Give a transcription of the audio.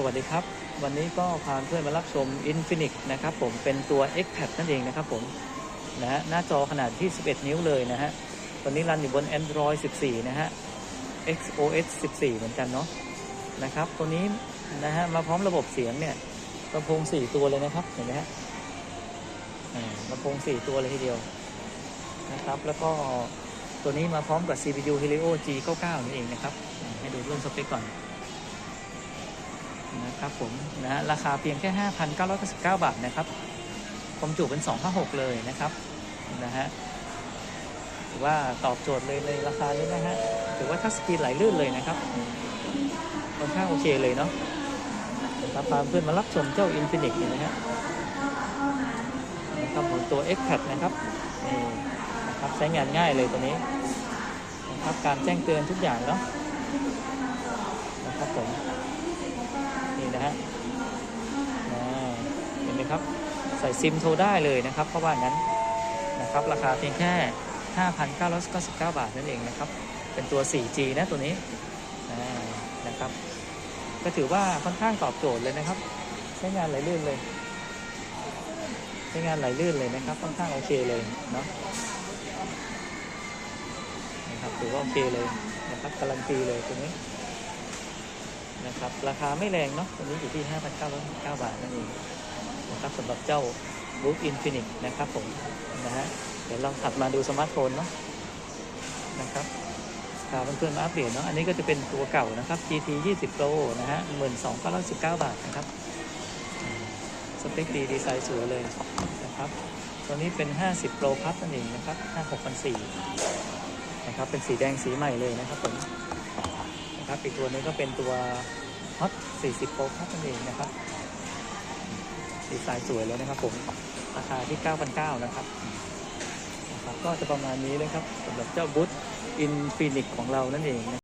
สวัสดีครับ วันนี้ก็พาเพื่อนมารับชม Infinix นะครับผมเป็นตัว XPad นั่นเองนะครับผมนะฮะหน้าจอขนาดที่ 11 นิ้วเลยนะฮะตอนนี้รันอยู่บน Android 14 นะฮะ XOS 14 เหมือนกันเนาะนะครับตัวนี้นะฮะมาพร้อมระบบเสียงเนี่ยลำโพง 4 ตัวเลยนะครับเห็นไหมฮะลำโพง 4 ตัวเลยทีเดียวนะครับแล้วก็ตัวนี้มาพร้อมกับ CPU Helio G99 นั่นเองนะครับให้ดูเรื่องสเปคก่อน นะครับผมนะฮะราคาเพียงแค่ 5,999 บาทนะครับความจุเป็น256เลยนะครับนะฮะถือว่าตอบโจทย์เลยในราคานี้นะฮะถือว่าทัชสกรีนไหลลื่นเลยนะครับค่อนข้างโอเคเลยเนาะนะครับพาเพื่อนมารับชมเจ้า Infinix เนี่นะฮะนะครับผมตัว XPad นะครับนี่นะครับใช้งานง่ายเลยตัวนี้นะครับการแจ้งเตือนทุกอย่างเนาะ นไหมครับ ใส่ซิมโทรได้เลยนะครับ เพราะว่างั้นนะครับ ราคาเพียงแค่ 5,999 บาทนั่นเองนะครับ เป็นตัว 4G นะตัวนี้นะครับ ก็ถือว่าค่อนข้างตอบโจทย์เลยนะครับ ใช้งานไหลลื่นเลย ใช้งานไหลลื่นเลยนะครับ ค่อนข้างโอเคเลยเนาะนะครับถือว่าโอเคเลยนะครับการันตีเลยตัวนี้นะครับ ราคาไม่แรงเนาะตัวนี้อยู่ที่ 5,999 บาทนั่นเอง นะครับสำหรับเจ้า Book Infinix นะครับผมนะฮะเดี๋ยวเราถัดมาดูสมาร์ทโฟนเนาะนะครับพาเพื่อนๆมาอัปเดตเนาะอันนี้ก็จะเป็นตัวเก่านะครับ GT 20 Pro นะฮะ12,919 บาทนะครับ สเปคดีดีไซน์สวยเลยนะครับตัวนี้เป็น 50 Pro Plus นั่นเองนะครับ56,400นะครับเป็นสีแดงสีใหม่เลยนะครับผมนะครับอีกตัวนี้ก็เป็นตัว Hot 40 Pro ครับนั่นเองนะครับ ดีไซน์สวยแล้วนะครับผมราคาที่ 9,900 นะครับนะครับ ก็จะประมาณนี้เลยครับสำหรับเจ้าบุ๊ตอินฟินิกของเรานั่นเองนะ